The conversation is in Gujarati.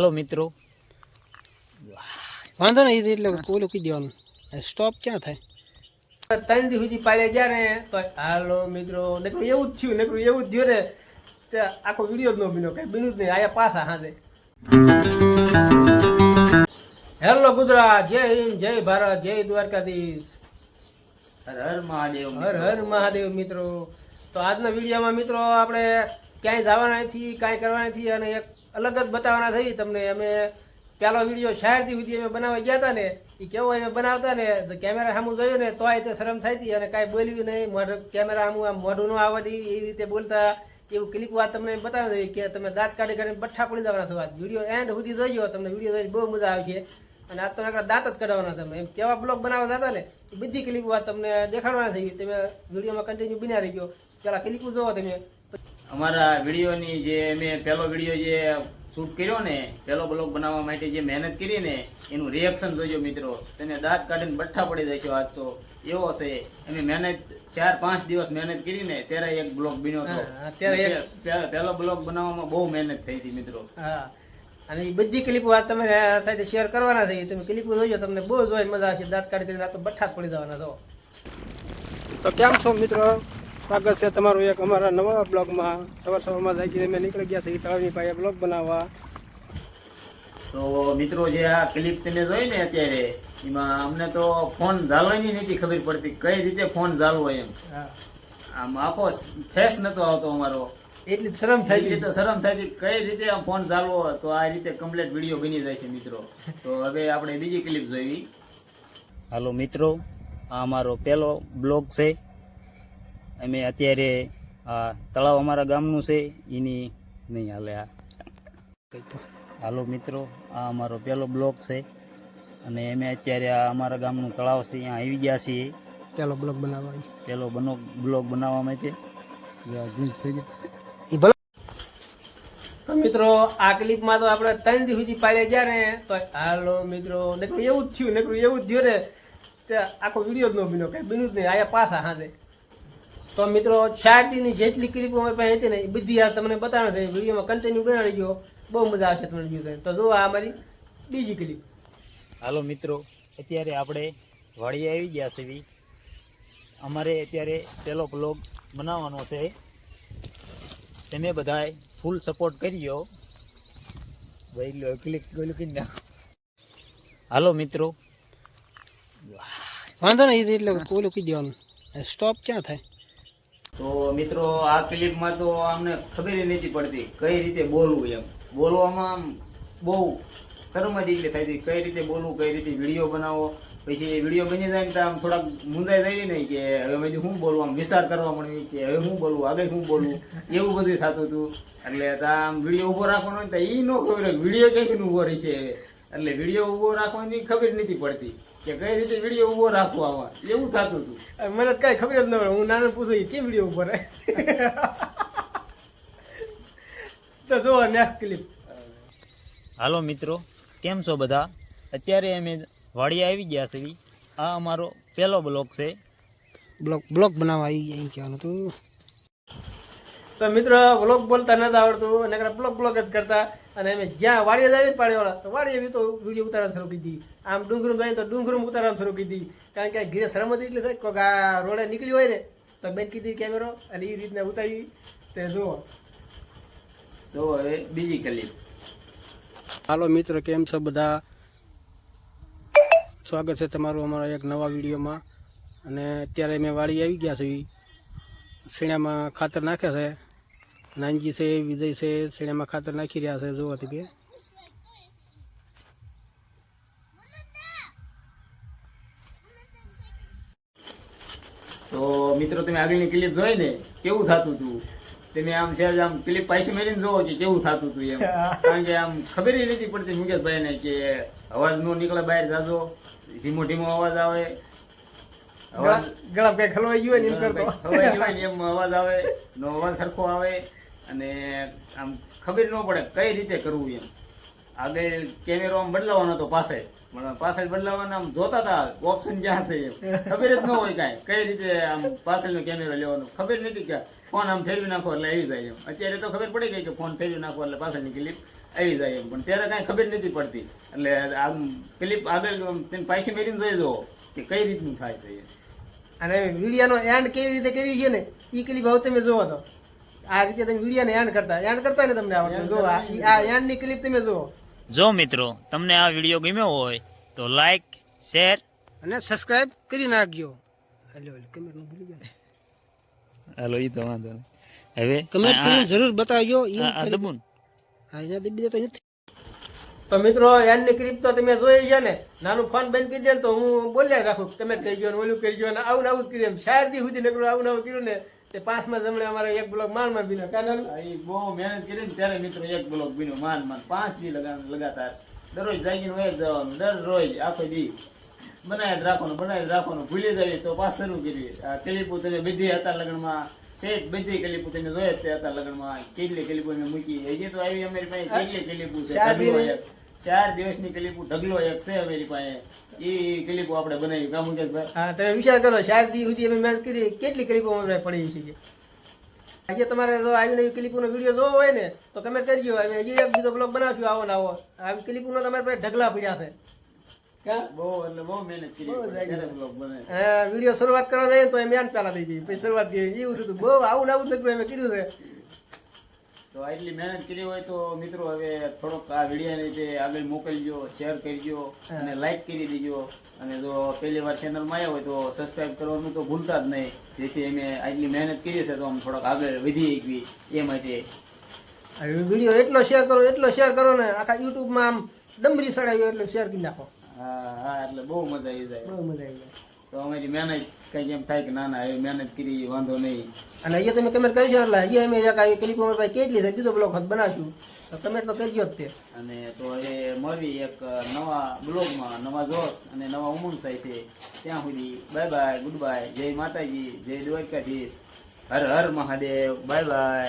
હેલો મિત્રો. વાંધો નહીં એટલે ઓલું કહી દેવાનું. સ્ટોપ ક્યાં થાય? ત્રણ દી સુધી પાડ્યા ગયા ને તો હાલો મિત્રો નકરું એવું જ થયું નકરું એવું જ થયું ને તે આખો વીડિયો જ ન બીનો કઈ બીનું જ નહીં આયા પાછા હાથે હેલો ગુજરાત જય હિન્દ જય ભારત જય દ્વારકાધીશ. હર હર મહાદેવ હર હર મહાદેવ મિત્રો. તો આજના વિડીયોમાં મિત્રો આપણે ક્યાંય જવાના નથી કાંઈ કરવાના નથી અને એક અલગ જ બતાવવાના થઈ. તમને અમે પહેલો વીડિયો શાયરથી સુધી અમે બનાવવા ગયા હતા ને એ કેવો અમે બનાવતા ને કેમેરા સામું જોયું ને, તોય તે શરમ થઈ હતી અને કાંઈ બોલ્યું નહીં. કેમેરા સામું આમ મોઢું ન આવવા દઈ એવી રીતે બોલતા. એવું ક્લિક વાત તમને બતાવી દઈએ કે તમે દાંત કાઢી કરીને બઠ્ઠા પડી જવાના છો વીડિયો એન્ડ સુધી જોઈજો તમને વીડિયો જોઈને બહુ મજા આવશે. અને આ તો નકરા દાંત જ કાઢવાના તમે. એમ કેવા બ્લોગ બનાવવા જતા ને એ બધી ક્લિપ વાત તમને દેખાડવાના થઈ. તમે વિડીયોમાં કન્ટિન્યુ બિના રહી ગયો પેલા ક્લિપ જોવો તમે. અમારા વિડીયોની જે મેં પહેલો વીડિયો જે શૂટ કર્યો ને પહેલો બ્લોગ બનાવવા માટે જે મહેનત કરી ને એનું રિએક્શન જોજો મિત્રો. તેને દાંત કાઢીને બઠ્ઠા પડી જશો આજ તો. એવો છે. અમે મહેનત ચાર પાંચ દિવસ મહેનત કરીને ત્યારે એક બ્લોગ બન્યો હતો. પહેલો બ્લોગ બનાવવામાં બહુ મહેનત થઈ હતી મિત્રો. હા. અને એ બધી ક્લિપો વાત તમે સાથે શેર કરવાના થઈ તમે ક્લિપો જોજો તમને બહુ જોઈ મજા આવશે. દાંત કાઢી કરીને આ તો બઠ્ઠા પડી જવાના છો. તો કેમ છો મિત્રો? સ્વાગત છે તમારું એક અમારા નવા બ્લોગમાં. સવાર સવારમાં જાગીને અમે નીકળી ગયા છીએ તળાવની પાસે બ્લોગ બનાવવા. તો મિત્રો જે આ ક્લિપ તમે જોઈ ને અત્યારે એમાં અમને તો ફોન ઝાલવાની નથી ખબર પડતી કઈ રીતે ફોન ઝાલવો એમ. હા આમ આખો ફેસ નતો આવતો અમારો. એટલી જ શરમ થાય એટલી ગઈ તો શરમ થાય કઈ રીતે આ ફોન ચાલવો તો આ રીતે કમ્પ્લીટ વીડિયો બની જાય છે મિત્રો. તો હવે આપણે બીજી ક્લિપ જોઈ. હાલો મિત્રો આ અમારો પહેલો બ્લોગ છે. અમે અત્યારે આ તળાવ અમારા ગામનું છે એની નહીં હાલે આ. હાલો મિત્રો આ અમારો પહેલો બ્લોક છે. અને અમે અત્યારે આ અમારા ગામનું તળાવ છે અહીંયા આવી ગયા છીએ. પેલો બ્લોક બનાવવા પહેલો બનો બ્લોક બનાવવા માટે. એ ભલે તો મિત્રો આ ક્લિપમાં તો આપણે ત્રણ દિવસ સુધી પાડ્યા ગયા ને તો હાલો મિત્રો નકરું એવું જ થયું નકરું એવું જ થયું ને તે આખો વીડિયો જ ન બીનો કઈ બીનું જ નહીં આયા પાછા હાથે તો મિત્રો શારદીની જેટલી ક્લિપ અમારી પાસે હતી ને એ બધી આ તમને બતાવવાનું છે. વિડીયોમાં કન્ટિન્યુ બનાવી ગયો બહુ મજા આવશે તમને જોઈને તો જો આ અમારી બીજી ક્લિપ હાલો મિત્રો અત્યારે આપણે વાડીએ આવી ગયા છે અમારે અત્યારે પહેલો બ્લોગ બનાવવાનો છે. તમે બધાએ ફૂલ સપોર્ટ કર્યો ભાઈ ક્લિક કરી નાખો હાલો મિત્રો. વાંધો નહીં એટલે ઓલું કહી દેવાનું સ્ટોપ ક્યાં થાય? તો મિત્રો, આ ક્લિપમાં તો અમને ખબર નથી પડતી કઈ રીતે બોલવું એમ. બોલવામાં બહુ શરમ જ એટલે થાય છે કઈ રીતે બોલવું, કઈ રીતે વીડિયો બનાવો પછી વીડિયો બની જાય ને તો આમ થોડાક મુંજાઈ જાય ને કે હવે પછી શું બોલવું? આમ વિચાર કરવા મળી કે હવે શું બોલવું? આગળ શું બોલવું? એવું બધું થતું હતું. એટલે આમ વીડિયો ઊભો રાખવાનો તો એ ન ખબર વીડિયો કંઈક ઊભો રહી છે એટલે વીડિયો ઊભો રાખવાની ખબર નથી પડતી. કે કઈ રીતે વીડિયો ઊભો રાખવો આમાં એવું થતું હતું. મને તો કાંઈ ખબર જ ન પડે. હું નાનો પૂછું કેમ વીડિયો ઉપર તો જો નેક્સ્ટ ક્લિપ હાલો મિત્રો કેમ છો બધા? અત્યારે અમે વાડીએ આવી ગયા છે આ અમારો પહેલો બ્લોક છે. બ્લોક બ્લોક બનાવવા આવી ગયા કહેવાનું હતું. તો મિત્રો બ્લોક બોલતા નથી આવડતું અને બ્લોક બ્લોગ બ્લોગ જ કરતા. અને અમે જ્યાં વાડીએ જાવી પાડેવાળા. તો વાડીએ બી તો વીડિયો ઉતારવાનું શરૂ કરી દીધી. આમ ડુંગરું જાય તો ડુંગરું ઉતારવાનું શરૂ કરી દીધી. કારણ કે ઘીરે શરમ હતી એટલે થાય કોઈક આ રોડે નીકળી હોય ને તો બેન કીધી કેમેરો અને એ રીતના ઉતારી. તે જુઓ. જુઓ હવે બીજી કલી હાલો મિત્રો કેમ છો બધા? સ્વાગત છે તમારું અમારા એક નવા વિડીયોમાં. અને અત્યારે મેં વાડી આવી ગયા છે શીણામાં ખાતર નાખ્યા છે. નાનજી છે વિજય છે શીણામાં ખાતર નાખી રહ્યા છે જોવા તો કે તો મિત્રો તમે આગળની ક્લિપ જોઈ ને કેવું થતું હતું તમે આમ છે આમ ક્લિપ પાછી મેળીને જોવો કે કેવું થતું હતું એમ? કારણ કે આમ ખબર ય નથી પડતી મુકેશભાઈ ને કે અવાજ નો નીકળે બહાર જાજો ધીમો ધીમો અવાજ આવે. અવાજ ગળા કઈ ખલવાઈ ગયું એમ કરતો. ખવાઈ ગયું હોય ને એમ અવાજ આવે નો અવાજ સરખો આવે. અને આમ ખબર ન પડે કઈ રીતે કરવું એમ. આગળ કેમેરો આમ બદલાવાનો હતો પાસે પણ પાછળ બદલાવાના આમ જોતા હતા ઓપ્શન ક્યાં છે એમ. ખબર જ ન હોય કાંઈ. કઈ રીતે આમ પાછળનો કેમેરો લેવાનો. ખબર નથી કે ફોન આમ ફેરવી નાખો એટલે આવી જાય એમ. અત્યારે તો ખબર પડી ગઈ કે ફોન ફેરવી નાખો એટલે પાછળની ક્લિપ આવી જાય એમ. પણ ત્યારે કાંઈ ખબર નથી પડતી. એટલે આમ ક્લિપ આગળ પાછી મેળીને જોઈ દો કે કઈ રીતનું થાય છે. અને વિડીયાનો એન્ડ કેવી રીતે કરવી છે ને? એ ક્લિપ હવે તમે જોવો તો. આ રીતે તમે વિડીયાને એન્ડ કરતા. એન્ડ કરતા ને તમને આવડતું. જો આ એન્ડની ક્લિપ તમે જુઓ. જો મિત્રો તમને આ વીડિયો ગમ્યો હોય તો લાઈક શેર અને સબસ્ક્રાઇબ કરી નાખજો. હેલો ઓલી કમેન્ટનું ભૂલી ગયા. હાલો ઈ તો વાંધો નહીં. હવે કમેન્ટ કરીને જરૂર બતાવજો. ઈ આ- આ દબુન. હા એના દબી દેતો નથી. તો મિત્રો એન્ડની ક્લિપ તો તમે જોઈ ગયા ને? નાનું ફોન બંધ કરી દે ને તો હું બોલ્યા રાખું. કમેન્ટ કરી ગયો ઓલું ગયો ને આવું ને આવું જ કર્યું એમ. શાયરથી સુધી નકરું આવું ને આવું કર્યું ને તે પાંચમાં જમણે અમારે એક બ્લોક માર બીનો કાનાનું આ બહુ મહેનત કરી ને ત્યારે મિત્રો એક બ્લોક બીનો માન માન પાંચ દી લગા લગાતાર. દરરોજ જાગીને વહી જવાનું દરરોજ આખો દી બનાવી રાખવાનું બનાવી રાખવાનું. ભૂલી જઈએ તો પાછ શરૂ કરીએ. આ કલીપુ તમે બધી હતા લગ્નમાં શેઠ બધી કલીપુ તમે જોયા તે હતા લગ્નમાં. કેટલી કલીપુ મૂકી હજી તો આવી અમારી પાસે કેટલી કલીપુ છે? ચાર. દિવસની ક્લિપો ઢગલો એક છે અમારી પાસે. એ ક્લિપો આપણે બનાવી કામ મુકેશભાઈ હા તમે વિચાર કરો શાયરથી સુધી અમે મહેનત કરી કેટલી ક્લિપો અમારે પડી છે આજે તમારે જો આવી નવી ક્લિપોનો વીડિયો જોવો હોય ને તો કમેન્ટ કરજો. હવે હજી એક બીજો બ્લોગ બનાવશું આવો ને આવો. આવી ક્લિપોનો તમારે પાસે ઢગલા પડ્યા છે. વીડિયો શરૂઆત કરવા જાય તો એમ મેન પહેલા થઈ ગઈ પછી શરૂઆત કરી એવું થયું બહુ આવું ને આવું જ અમે કર્યું છે. તો આટલી મહેનત કરી હોય તો મિત્રો હવે થોડોક આ વિડીયોને જે આગળ મોકલજો શેર કરજો અને લાઈક કરી દેજો. અને જો પહેલી વાર ચેનલમાં આવ્યા હોય તો સબસ્ક્રાઇબ કરવાનું તો ભૂલતા જ નહીં. જેથી અમે આટલી મહેનત કરી છે તો આમ થોડોક આગળ વધી શકવી એ માટે. વીડિયો એટલો શેર કરો એટલો શેર કરો ને આખા યુટ્યુબમાં આમ ડમરી સડાવ્યો એટલો શેર કરી નાખો. હા હા એટલે બહુ મજા આવી જાય. બહુ મજા આવી જાય. તો અમારી મહેનત કંઈક એમ થાય કે ના ના એ મહેનત કરી વાંધો નહીં. અને અહીંયા તમે કમેન્ટ કરી છો એટલે અહીંયા અમે એક આ ક્લિપ ભાઈ કેટલી છે બીજો બ્લોગ બનાવશું. તો કમેન્ટ તો કરજો જ તે અને તો હવે મળવી એક નવા બ્લોગમાં નવા જોશ અને નવા ઉમંગ સાથે. ત્યાં સુધી બાય બાય ગુડ બાય જય માતાજી જય દ્વારકાધીશ. હર હર મહાદેવ. Bye bye